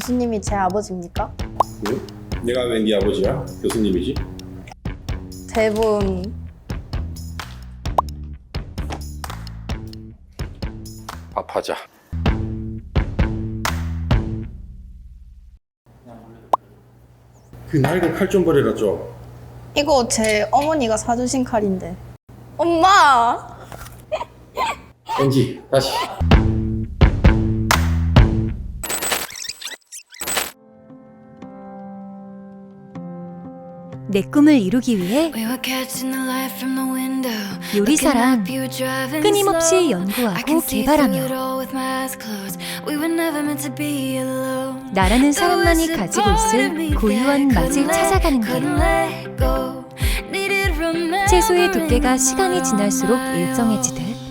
교수님이 제 아버지입니까? 응? 내가 왜 네 아버지야? 교수님이지? 대부분 밥하자. 그 낡은 칼좀 버려라 좀. 이거 제 어머니가 사주신 칼인데. 엄마! 엔지 다시. 내 꿈을 이루기 위해 요리사랑 끊임없이 연구하고 개발하며 나라는 사람만이 가지고 있을 고유한 맛을 찾아가는 길. 채소의 두께가 시간이 지날수록 일정해지듯